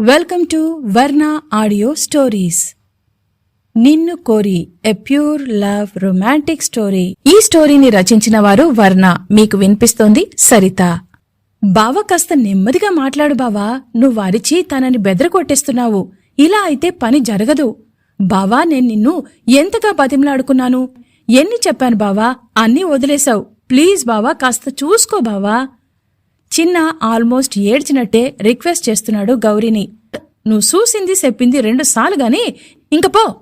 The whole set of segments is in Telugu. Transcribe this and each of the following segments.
Welcome to Varna audio stories. నిన్ను కోరి a pure love romantic story. ఈ స్టోరీని రచించిన వారు వర్ణ. మీకు వినిపిస్తోంది సరిత. బావ కాస్త నెమ్మదిగా మాట్లాడు బావా. నువ్వు అరిచి తనని బెదరగొట్టేస్తున్నావు ఇలా అయితే పని జరగదు. బావా నేను నిన్ను ఎంతగా బతిమలాడుకున్నాను? ఎన్ని చెప్పాను బావా? అన్నీ వదిలేశావు. ప్లీజ్ బావా కాస్త చూసుకో బావా. చిన్న ఆల్మోస్ట్ ఏడ్చినట్టే రిక్వెస్ట్ చేస్తున్నాడు గౌరీని. నువ్వు చూసింది చెప్పింది రెండు సార్లు గాని ఇంక పో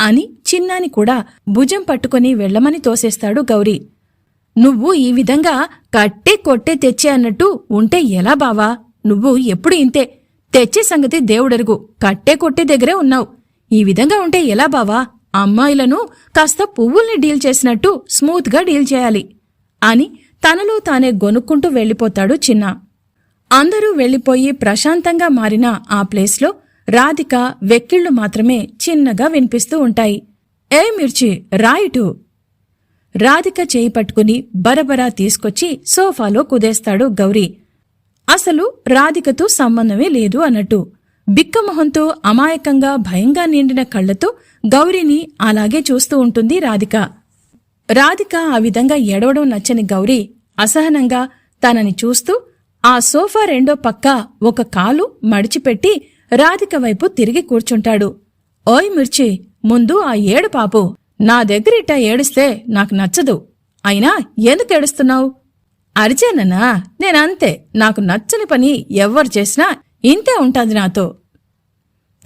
అని చిన్నాని కూడా భుజం పట్టుకుని వెళ్ళమని తోసేస్తాడు గౌరీ. నువ్వు ఈ విధంగా కట్టే కొట్టే తెచ్చే అన్నట్టు ఉంటే ఎలా బావా? నువ్వు ఎప్పుడు ఇంతే. తెచ్చే సంగతి దేవుడెరుగు. కట్టే కొట్టే దగ్గరే ఉన్నావు. ఈ విధంగా ఉంటే ఎలా బావా? అమ్మాయిలను కాస్త పువ్వుల్ని డీల్ చేసినట్టు స్మూత్గా డీల్ చేయాలి అని తనలో తానే గొనుక్కుంటూ వెళ్ళిపోతాడు చిన్న. అందరూ వెళ్ళిపోయి ప్రశాంతంగా మారిన ఆ ప్లేస్లో రాధిక వెక్కిళ్ళు మాత్రమే చిన్నగా వినిపిస్తూ ఉంటాయి. ఏ మిర్చి రాయిటు రాధిక చేయి పట్టుకుని బరబరా తీసుకొచ్చి సోఫాలో కుదేస్తాడు గౌరీ. అసలు రాధికతో సంబంధమే లేదు అన్నట్టు. బిక్కమొహంతో అమాయకంగా భయంగా నిండిన కళ్ళతో గౌరీని అలాగే చూస్తూ ఉంటుంది రాధిక. రాధిక ఆ విధంగా ఎడవడం నచ్చని గౌరీ అసహనంగా తనని చూస్తూ ఆ సోఫా రెండో పక్క ఒక కాలు మడిచిపెట్టి రాధిక వైపు తిరిగి కూర్చుంటాడు. ఓయ్ మిర్చి ముందు ఆ ఏడు పాపు. నా దగ్గరిట ఏడిస్తే నాకు నచ్చదు. అయినా ఎందుకు ఏడుస్తున్నావు? అరిచానన్నా నేనంతే. నాకు నచ్చని పని ఎవ్వరు చేసినా ఇంతే ఉంటుంది నాతో.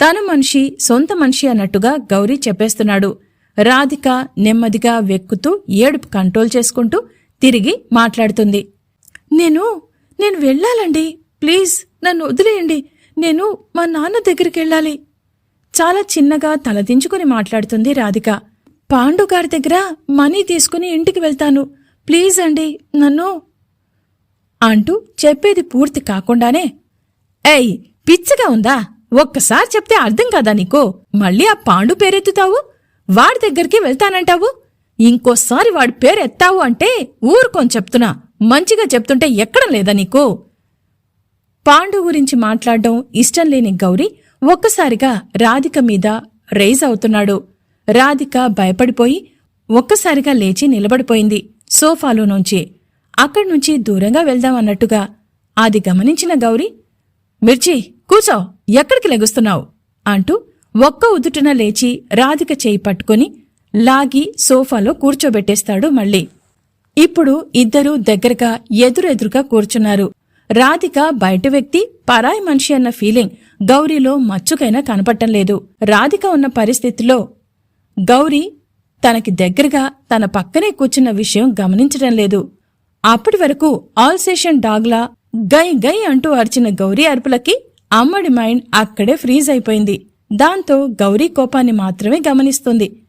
తన మనిషి సొంత మనిషి అన్నట్టుగా గౌరీ చెప్పేస్తున్నాడు. రాధిక నెమ్మదిగా వెక్కుతూ ఏడుపు కంట్రోల్ చేసుకుంటూ తిరిగి మాట్లాడుతుంది. నేను నేను వెళ్ళాలండి. ప్లీజ్ నన్ను వదిలేయండి. నేను మా నాన్న దగ్గరికి వెళ్ళాలి. చాలా చిన్నగా తలదించుకుని మాట్లాడుతుంది రాధిక. పాండు గారి దగ్గర మనీ తీసుకుని ఇంటికి వెళ్తాను. ప్లీజ్ అండి నన్ను. అంటూ చెప్పేది పూర్తి కాకుండానే ఏయ్ పిచ్చిగా ఉందా? ఒక్కసారి చెప్తే అర్థం కాదా నీకు? మళ్ళీ ఆ పాండు పేరెత్తుతావు? వాడి దగ్గరికి వెళ్తానంటావు? ఇంకోసారి వాడి పేరెత్తావు అంటే ఊరుకొని చెప్తున్నా. మంచిగా చెప్తుంటే ఎక్కడం లేదా నీకు? పాండు గురించి మాట్లాడడం ఇష్టం లేని గౌరీ ఒక్కసారిగా రాధిక మీద రేజ్ అవుతున్నాడు. రాధిక భయపడిపోయి ఒక్కసారిగా లేచి నిలబడిపోయింది సోఫాలో నుంచి. అక్కడి నుంచి దూరంగా వెళ్దామన్నట్టుగా అది గమనించిన గౌరీ మిర్చి కూచో ఎక్కడికి లెగుస్తున్నావు? అంటూ ఒక్క ఉదుటున లేచి రాధిక చేయి పట్టుకుని లాగి సోఫాలో కూర్చోబెట్టేస్తాడు మళ్ళీ. ఇప్పుడు ఇద్దరూ దగ్గరగా ఎదురెదురుగా కూర్చున్నారు. రాధిక బయట వ్యక్తి పరాయి మనిషి అన్న ఫీలింగ్ గౌరీలో మచ్చుకైనా కనపడటం లేదు. రాధిక ఉన్న పరిస్థితిలో గౌరీ తనకి దగ్గరగా తన పక్కనే కూర్చున్న విషయం గమనించడం లేదు. అప్పటి వరకు ఆల్సేషన్ డాగ్లా గై గై అంటూ అరిచిన గౌరీ అరుపులకి అమ్మడి మైండ్ అక్కడే ఫ్రీజ్ అయిపోయింది. దాంతో గౌరీ కోపాన్ని మాత్రమే గమనిస్తుంది.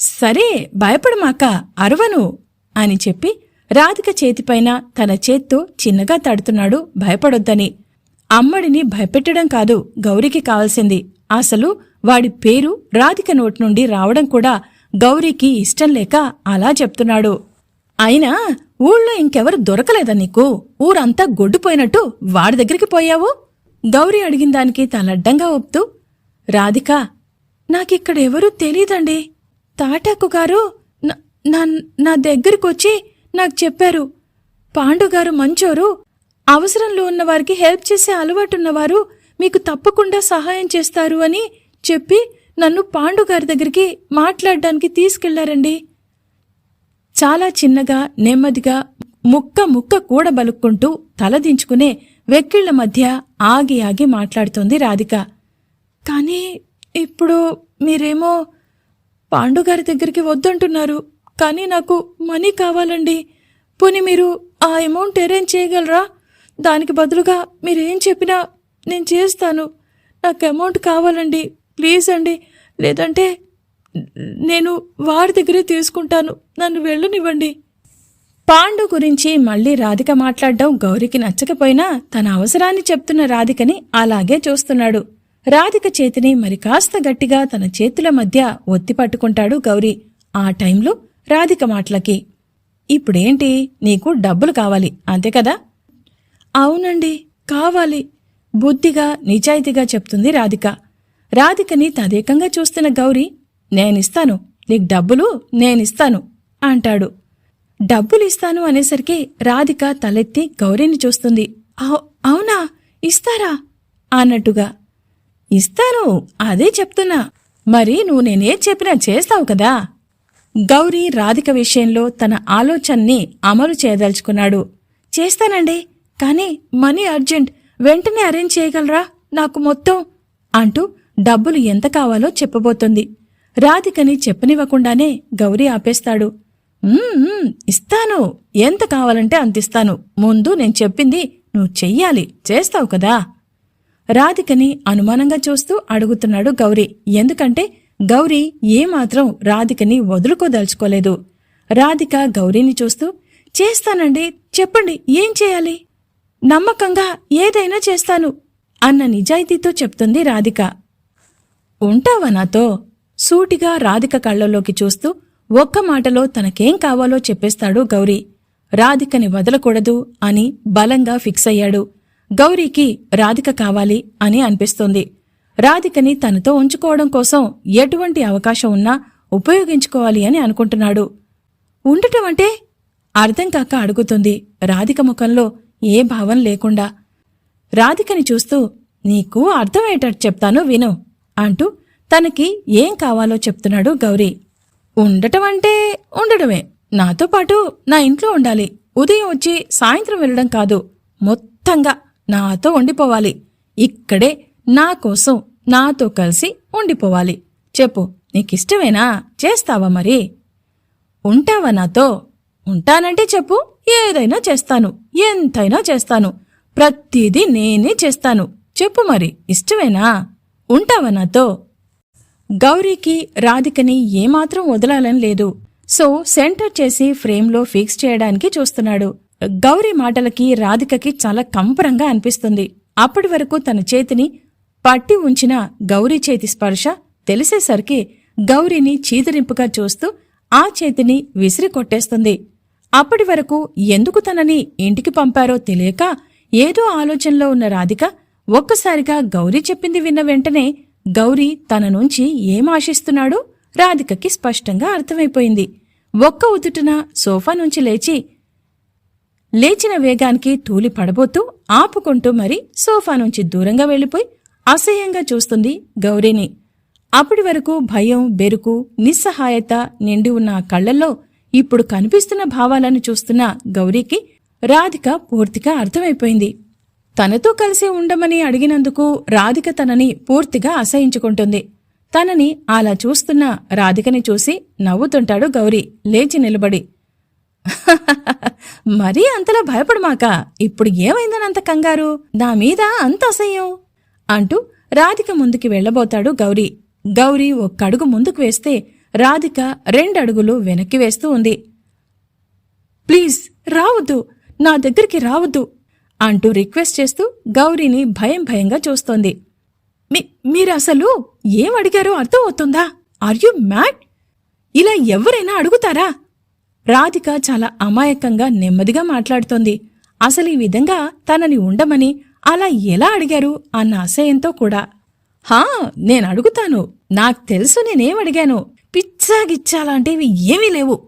సరే భయపడమాక అరవను అని చెప్పి రాధిక చేతిపైన తన చేత్తో చిన్నగా తడుతున్నాడు భయపడొద్దని. అమ్మడిని భయపెట్టడం కాదు గౌరికి కావాల్సింది. అసలు వాడి పేరు రాధిక నోటి నుండి రావడం కూడా గౌరీకి ఇష్టం లేక అలా చెప్తున్నాడు. అయినా ఊళ్ళో ఇంకెవరు దొరకలేదా నీకు? ఊరంతా గొడ్డుపోయినట్టు వాడి దగ్గరికి పోయావు? గౌరీ అడిగిన దానికి తలడ్డంగా ఒప్తూ రాధిక నాకిక్కడ ఎవరూ తెలీదండి. తాటాకు గారు నా- నా నా దగ్గరకొచ్చి నాకు చెప్పారు. పాండుగారు మంచోరు. అవసరంలో ఉన్నవారికి హెల్ప్ చేసే అలవాటున్నవారు మీకు తప్పకుండా సహాయం చేస్తారు అని చెప్పి నన్ను పాండుగారి దగ్గరికి మాట్లాడడానికి తీసుకెళ్ళారండి. చాలా చిన్నగా నెమ్మదిగా ముక్క ముక్క కూడబలుక్కుంటూ తలదించుకునే వెక్కిళ్ళ మధ్య ఆగి ఆగి మాట్లాడుతోంది రాధిక. కానీ ఇప్పుడు మీరేమో పాండుగారి దగ్గరికి వద్దంటున్నారు. కానీ నాకు మనీ కావాలండి. పోనీ మీరు ఆ అమౌంట్ అరేంజ్ చేయగలరా? దానికి బదులుగా మీరేం చెప్పినా నేను చేస్తాను. నాకు అమౌంట్ కావాలండి. ప్లీజ్ అండి. లేదంటే నేను వారి దగ్గరే తీసుకుంటాను. నన్ను వెళ్ళనివ్వండి. పాండు గురించి మళ్ళీ రాధిక మాట్లాడడం గౌరికి నచ్చకపోయినా తన అవసరాన్ని చెప్తున్న రాధికని అలాగే చూస్తున్నాడు. రాధిక చేతిని మరి కాస్త గట్టిగా తన చేతుల మధ్య ఒత్తి పట్టుకుంటాడు గౌరీ. ఆ టైంలో రాధిక మాటలకి ఇప్పుడేంటి? నీకు డబ్బులు కావాలి అంతే కదా? అవునండి కావాలి బుద్ధిగా నిజాయితీగా చెప్తుంది రాధిక. రాధికని తదేకంగా చూస్తున్న గౌరీ నేనిస్తాను నీకు డబ్బులు నేనిస్తాను అంటాడు. డబ్బులు ఇస్తాను అనేసరికి రాధిక తలెత్తి గౌరీని చూస్తుంది. అవునా? ఇస్తారా? అన్నట్టుగా. ఇస్తాను అదే చెప్తున్నా. మరి నువ్వు నేనేం చెప్పినా చేస్తావు కదా? గౌరీ రాధిక విషయంలో తన ఆలోచనని అమలు చేయదలుచుకున్నాడు. చేస్తానండి కానీ మనీ అర్జెంట్ వెంటనే అరేంజ్ చేయగలరా? నాకు మొత్తం అంటూ డబ్బులు ఎంత కావాలో చెప్పబోతుంది. రాధికని చెప్పనివ్వకుండానే గౌరీ ఆపేస్తాడు. ఇస్తాను. ఎంత కావాలంటే అంతిస్తాను. ముందు నేను చెప్పింది నువ్వు చెయ్యాలి. చేస్తావు కదా? రాధికని అనుమానంగా చూస్తూ అడుగుతున్నాడు గౌరీ. ఎందుకంటే గౌరీ ఏమాత్రం రాధికని వదులుకోదలుచుకోలేదు. రాధిక గౌరీని చూస్తూ చేస్తానండి చెప్పండి ఏం చేయాలి? నమ్మకంగా ఏదైనా చేస్తాను అన్న నిజాయితీతో చెప్తుంది రాధిక. ఉంటావా నాతో? సూటిగా రాధిక కళ్ళలోకి చూస్తూ ఒక్క మాటలో తనకేం కావాలో చెప్పేస్తాడు గౌరీ. రాధికని వదలకూడదు అని బలంగా ఫిక్స్ అయ్యాడు. గౌరీకి రాధిక కావాలి అని అనిపిస్తోంది. రాధికని తనతో ఉంచుకోవడం కోసం ఎటువంటి అవకాశం ఉన్నా ఉపయోగించుకోవాలి అని అనుకుంటున్నాడు. ఉండటం అంటే అర్థం కాక అడుగుతుంది రాధిక ముఖంలో ఏ భావం లేకుండా. రాధికని చూస్తూ నీకు అర్థమయ్యేటట్టు చెప్తాను విను అంటూ తనకి ఏం కావాలో చెప్తున్నాడు గౌరీ. ఉండటం అంటే ఉండడమే. నాతో పాటు నా ఇంట్లో ఉండాలి. ఉదయం వచ్చి సాయంత్రం వెళ్ళడం కాదు. మొత్తంగా నాతో ఉండిపోవాలి. ఇక్కడే నా కోసం నాతో కలిసి ఉండిపోవాలి. చెప్పు నీకిష్టమేనా? చేస్తావా మరి? ఉంటావా నాతో? ఉంటానంటే చెప్పు ఏదైనా చేస్తాను ఎంతైనా చేస్తాను ప్రతిదీ నేనే చేస్తాను. చెప్పు మరి ఇష్టమేనా? ఉంటావా నాతో? గౌరీకి రాధికని ఏమాత్రం వదలాలని లేదు. సో సెంటర్ చేసి ఫ్రేమ్లో ఫిక్స్ చేయడానికి చూస్తున్నాడు. గౌరీ మాటలకి రాధికకి చాలా కంపరంగా అనిపిస్తుంది. అప్పటి వరకు తన చేతిని పట్టి ఉంచిన గౌరీ చేతి స్పర్శ తెలిసేసరికి గౌరీని చీదరింపుగా చూస్తూ ఆ చేతిని విసిరి కొట్టేస్తుంది. అప్పటి వరకు ఎందుకు తనని ఇంటికి పంపారో తెలియక ఏదో ఆలోచనలో ఉన్న రాధిక ఒక్కసారిగా గౌరీ చెప్పింది విన్న వెంటనే గౌరీ తన నుంచి ఏం ఆశిస్తున్నాడో? రాధికకి స్పష్టంగా అర్థమైపోయింది. ఒక్క ఉదుటున సోఫా నుంచి లేచి లేచిన వేగానికి తూలి పడబోతూ ఆపుకుంటూ మరి సోఫా నుంచి దూరంగా వెళ్ళిపోయి అసహ్యంగా చూస్తుంది గౌరీని. అప్పటి వరకు భయం బెరుకు నిస్సహాయత నిండి ఉన్న ఆ కళ్ళల్లో ఇప్పుడు కనిపిస్తున్న భావాలను చూస్తున్న గౌరీకి రాధిక పూర్తిగా అర్థమైపోయింది. తనతో కలిసి ఉండమని అడిగినందుకు రాధిక తనని పూర్తిగా అసహించుకుంటుంది. తనని అలా చూస్తున్న రాధికని చూసి నవ్వుతుంటాడు గౌరీ లేచి నిలబడి. మరీ అంతలా భయపడమాక ఇప్పుడు ఏమైందనంత కంగారు? నా మీద అంత అసహ్యం? అంటూ రాధిక ముందుకి వెళ్ళబోతాడు గౌరీ. గౌరీ ఒక్కడుగు ముందుకు వేస్తే రాధిక రెండడుగులు వెనక్కి వేస్తూ ఉంది. ప్లీజ్ రావద్దు. నా దగ్గరికి రావద్దు అంటూ రిక్వెస్ట్ చేస్తూ గౌరీని భయం భయంగా చూస్తోంది. మీ మీరసలు ఏం అడిగారో అర్థం అవుతుందా ఆర్ యు మ్యాడ్? ఇలా ఎవరైనా అడుగుతారా? రాధిక చాలా అమాయకంగా నెమ్మదిగా మాట్లాడుతోంది. అసలు ఈ విధంగా తనని ఉండమని అలా ఎలా అడిగారు అన్న అసహ్యంతో కూడా. హా నేను అడుగుతాను. నాకు తెలుసు నేనేం అడిగాను. పిచ్చాగిచ్చాలాంటివి ఏమీ లేవు.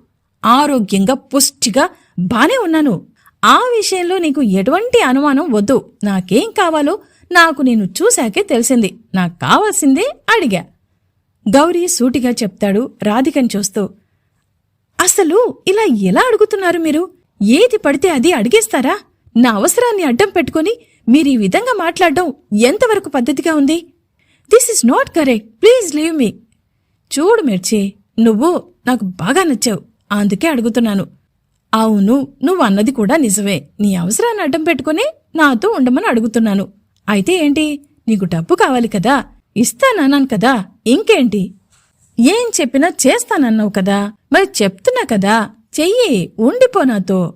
ఆరోగ్యంగా పుష్టిగా బానే ఉన్నాను. ఆ విషయంలో నీకు ఎటువంటి అనుమానం వద్దు. నాకేం కావాలో నాకు నేను చూశాకే తెలిసింది. నాకు కావాల్సిందే అడిగా. గౌరీ సూటిగా చెప్తాడు రాధికని చూస్తూ. అసలు ఇలా ఎలా అడుగుతున్నారు మీరు? ఏది పడితే అది అడిగేస్తారా? నా అవసరాన్ని అడ్డం పెట్టుకుని మీరు ఈ విధంగా మాట్లాడడం ఎంతవరకు పద్ధతిగా ఉంది? This is not correct please leave me చూడు మిర్చి నువ్వు నాకు బాగా నచ్చావు. అందుకే అడుగుతున్నాను. అవును నువ్వు అన్నది కూడా నిజమే. నీ అవసరాన్ని అడ్డం పెట్టుకుని నాతో ఉండమని అడుగుతున్నాను. అయితే ఏంటి? నీకు డబ్బు కావాలి కదా? ఇస్తానన్నాను కదా. ఇంకేంటి? ఏం చెప్పినా చేస్తానన్నావు కదా? మరి చెప్తున్నా కదా చెయ్యి ఉండిపో నాతో.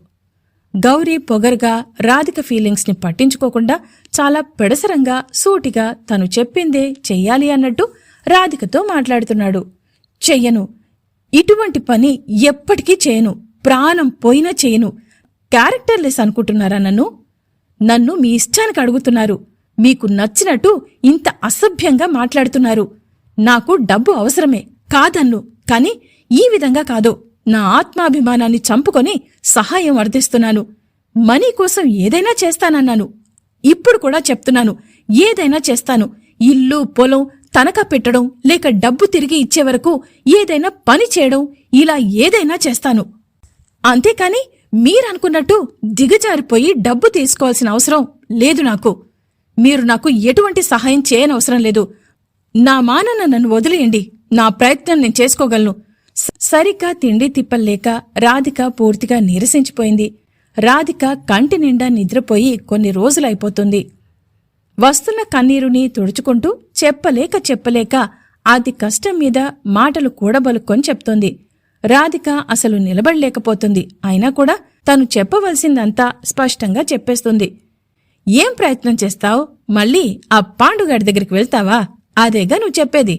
గౌరీ పొగరుగా రాధిక ఫీలింగ్స్ని పట్టించుకోకుండా చాలా పెడసరంగా సూటిగా తను చెప్పిందే చెయ్యాలి అన్నట్టు రాధికతో మాట్లాడుతున్నాడు. చెయ్యను. ఇటువంటి పని ఎప్పటికీ చేయను. ప్రాణం పోయినా చేయను. క్యారెక్టర్లెస్ అనుకుంటున్నారా నన్ను? నన్ను మీ ఇష్టానికి అడుగుతున్నారు. మీకు నచ్చినట్టు ఇంత అసభ్యంగా మాట్లాడుతున్నారు. నాకు డబ్బు అవసరమే కాదన్ను. కానీ ఈ విధంగా కాదు. నా ఆత్మాభిమానాన్ని చంపుకొని సహాయం అర్థిస్తున్నాను మనీ కోసం ఏదైనా చేస్తానన్నాను. ఇప్పుడు కూడా చెప్తున్నాను. ఏదైనా చేస్తాను. ఇల్లు పొలం తనఖా పెట్టడం లేక డబ్బు తిరిగి ఇచ్చే వరకు ఏదైనా పని చేయడం ఇలా ఏదైనా చేస్తాను. అంతేకాని మీరనుకున్నట్టు దిగజారిపోయి డబ్బు తీసుకోవాల్సిన అవసరం లేదు నాకు. మీరు నాకు ఎటువంటి సహాయం చేయనవసరం లేదు. నా మానన నన్ను వదిలేయండి. నా ప్రయత్నం నేను చేసుకోగలను. సరిగ్గా తిండి తిప్పల్లేక రాధిక పూర్తిగా నీరసించిపోయింది. రాధిక కంటి నిండా నిద్రపోయి కొన్ని రోజులైపోతుంది. వస్తున్న కన్నీరుని తుడుచుకుంటూ చెప్పలేక చెప్పలేక అది కష్టం మీద మాటలు కూడబలుక్కొని చెప్తోంది. రాధిక అసలు నిలబడలేకపోతుంది. అయినా కూడా తను చెప్పవలసిందంతా స్పష్టంగా చెప్పేస్తుంది. ఏం ప్రయత్నం చేస్తావు? మళ్ళీ ఆ పాండుగాడి దగ్గరికి వెళ్తావా? అదేగా నువ్వు చెప్పేది.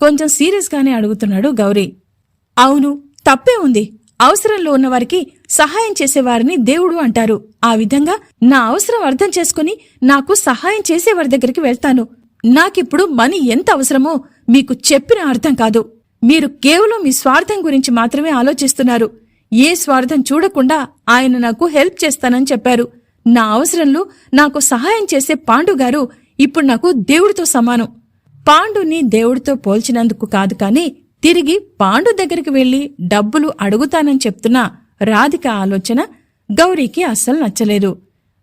కొంచెం సీరియస్గానే అడుగుతున్నాడు గౌరీ. అవును తప్పే ఉంది. అవసరంలో ఉన్నవారికి సహాయం చేసేవారిని దేవుడు అంటారు. ఆ విధంగా నా అవసరం అర్థం చేసుకుని నాకు సహాయం చేసేవారి దగ్గరికి వెళ్తాను. నాకిప్పుడు మనీ ఎంత అవసరమో మీకు చెప్పిన అర్థం కాదు. మీరు కేవలం మీ స్వార్థం గురించి మాత్రమే ఆలోచిస్తున్నారు. ఏ స్వార్థం చూడకుండా ఆయన నాకు హెల్ప్ చేస్తానని చెప్పారు. నా అవసరంలో నాకు సహాయం చేసే పాండుగారు ఇప్పుడు నాకు దేవుడితో సమానం. పాండుని దేవుడితో పోల్చినందుకు కాదు కానీ తిరిగి పాండు దగ్గరికి వెళ్ళి డబ్బులు అడుగుతానని చెప్తున్న రాధిక ఆలోచన గౌరీకి అస్సలు నచ్చలేదు.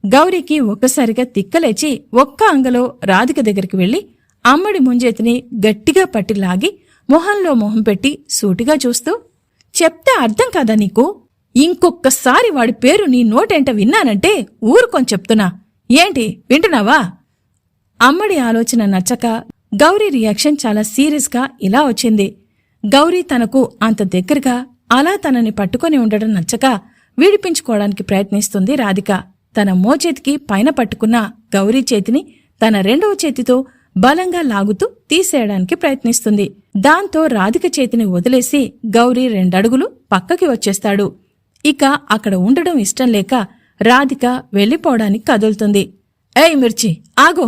గౌరీకి ఒక్కసారిగా తిక్కలేచి ఒక్క అంగలో రాధిక దగ్గరికి వెళ్ళి అమ్మడి ముంజేతిని గట్టిగా పట్టి లాగి మొహంలో మొహం పెట్టి సూటిగా చూస్తూ చెప్తే అర్థం కాదా నీకు? ఇంకొక్కసారి వాడి పేరు నీ నోటేంట విన్నానంటే ఊరుకొని చెప్తున్నా. ఏంటి వింటున్నావా? అమ్మడి ఆలోచన నచ్చక గౌరీ రియాక్షన్ చాలా సీరియస్గా ఇలా వచ్చింది. గౌరీ తనకు అంత దగ్గరగా అలా తనని పట్టుకొని ఉండడం నచ్చక విడిపించుకోవడానికి ప్రయత్నిస్తుంది రాధిక. తన మోచేతికి పైన పట్టుకున్న గౌరీ చేతిని తన రెండవ చేతితో బలంగా లాగుతూ తీసేయడానికి ప్రయత్నిస్తుంది. దాంతో రాధిక చేతిని వదిలేసి గౌరీ రెండడుగులు పక్కకి వచ్చేస్తాడు. ఇక అక్కడ ఉండడం ఇష్టం లేక రాధిక వెళ్ళిపోవడానికి కదులుతుంది. ఏయ్ మిర్చి ఆగో!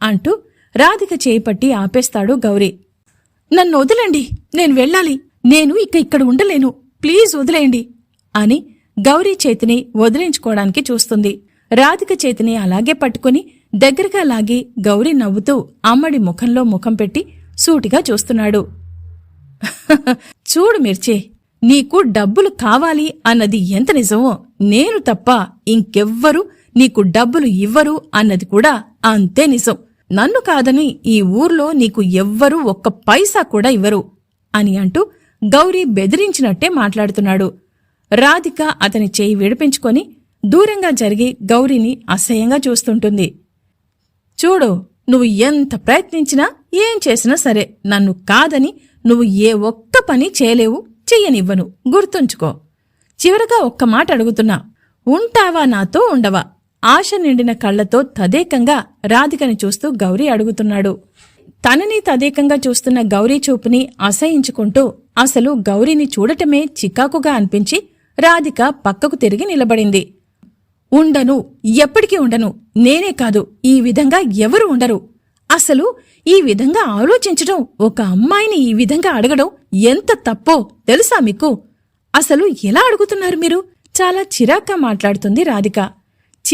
అంటూ రాధిక చేయి పట్టి ఆపేస్తాడు గౌరీ. నన్ను వదలండి నేను వెళ్ళాలి. నేను ఇక ఇక్కడ ఉండలేను. ప్లీజ్ వదిలేయండి అని గౌరీ చేతిని వదిలించుకోవడానికి చూస్తుంది. రాధిక చేతిని అలాగే పట్టుకుని దగ్గరగా లాగి గౌరీ నవ్వుతూ అమ్మడి ముఖంలో ముఖం పెట్టి సూటిగా చూస్తున్నాడు. చూడు మిర్చి నీకు డబ్బులు కావాలి అన్నది ఎంత నిజమో నేను తప్ప ఇంకెవ్వరూ నీకు డబ్బులు ఇవ్వరు అన్నది కూడా అంతే నిజం. నన్ను కాదని ఈ ఊర్లో నీకు ఎవ్వరూ ఒక్క పైసా కూడా ఇవ్వరు అని అంటూ గౌరీ బెదిరించినట్టే మాట్లాడుతున్నాడు. రాధిక అతని చేయి విడిపించుకొని దూరంగా జరిగి గౌరీని అసహ్యంగా చూస్తుంటుంది. చూడు నువ్వు ఎంత ప్రయత్నించినా ఏం చేసినా సరే నన్ను కాదని నువ్వు ఏ ఒక్క పని చేయలేవు చెయ్యనివ్వను. గుర్తుంచుకో. చివరగా ఒక్క మాట అడుగుతున్నా. ఉంటావా నాతో ఉండవా? ఆశ నిండిన కళ్ళతో తదేకంగా రాధికని చూస్తూ గౌరీ అడుగుతున్నాడు. తనని తదేకంగా చూస్తున్న గౌరీ చూపుని అసహించుకుంటూ అసలు గౌరీని చూడటమే చికాకుగా అనిపించి రాధిక పక్కకు తిరిగి నిలబడింది. ఉండను ఎప్పటికీ ఉండను నేనే కాదు ఈ విధంగా ఎవరు ఉండరు. అసలు ఈ విధంగా ఆలోచించడం ఒక అమ్మాయిని ఈ విధంగా అడగడం ఎంత తప్పో తెలుసా మీకు? అసలు ఎలా అడుగుతున్నారు మీరు? చాలా చిరాగ్గా మాట్లాడుతుంది రాధిక.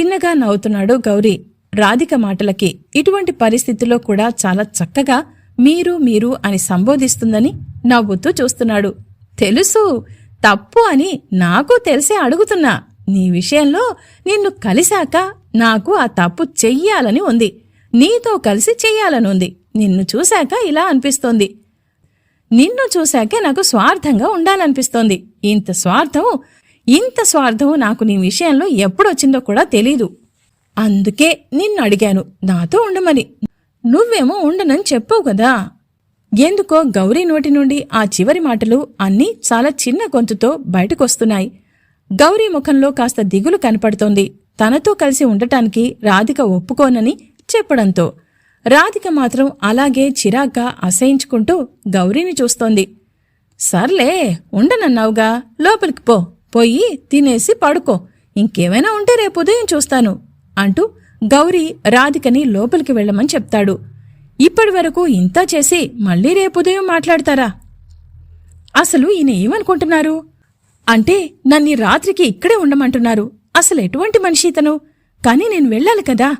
చిన్నగా నవ్వుతున్నాడు గౌరీ. రాధిక మాటలకి ఇటువంటి పరిస్థితుల్లో కూడా చాలా చక్కగా మీరు మీరు అని సంబోధిస్తుందని నవ్వుతూ చూస్తున్నాడు. తెలుసు తప్పు అని నాకు తెలిసే అడుగుతున్నా. నీ విషయంలో నిన్ను కలిశాక నాకు ఆ తప్పు చెయ్యాలని ఉంది. నీతో కలిసి చెయ్యాలని ఉంది. నిన్ను చూశాక ఇలా అనిపిస్తోంది. నిన్ను చూశాకే నాకు స్వార్థంగా ఉండాలనిపిస్తోంది. ఇంత స్వార్థం ఇంత స్వార్థం నాకు నీ విషయంలో ఎప్పుడొచ్చిందో కూడా తెలీదు. అందుకే నిన్ను అడిగాను. నాతో ఉండమని. నువ్వేమో ఉండనని చెప్పావు కదా. ఎందుకో గౌరీ నోటి నుండి ఆ చివరి మాటలు అన్నీ చాలా చిన్న గొంతుతో బయటకొస్తున్నాయి. గౌరీ ముఖంలో కాస్త దిగులు కనపడుతోంది. తనతో కలిసి ఉండటానికి రాధిక ఒప్పుకోనని చెప్పడంతో. రాధిక మాత్రం అలాగే చిరాగ్గా అసహించుకుంటూ గౌరీని చూస్తోంది. సర్లే ఉండనన్నావుగా. లోపలికి పో. పోయి తినేసి పడుకో. ఇంకేమైనా ఉంటే రేపు ఉదయం చూస్తాను అంటూ గౌరీ రాధికని లోపలికి వెళ్ళమని చెప్తాడు. ఇప్పటి వరకు ఇంత చేసి మళ్ళీ రేపు ఉదయం మాట్లాడతారా? అసలు ఈయన ఏమనుకుంటున్నారు? అంటే నన్ను రాత్రికి ఇక్కడే ఉండమంటున్నారు. అసలు ఎటువంటి మనిషి ఇతను? కానీ నేను వెళ్ళాలి కదా.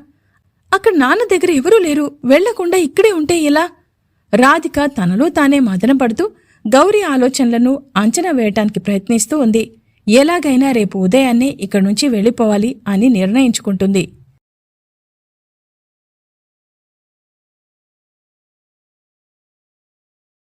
అక్కడ నాన్న దగ్గర ఎవరూ లేరు. వెళ్ళకుండా ఇక్కడే ఉంటే ఎలా? రాధిక తనలో తానే మదనపడుతూ గౌరీ ఆలోచనలను అంచనా వేయటానికి ప్రయత్నిస్తూ ఉంది. ఎలాగైనా రేపు ఉదయాన్నే ఇక్కడి నుంచి వెళ్ళిపోవాలి అని నిర్ణయించుకుంటుంది.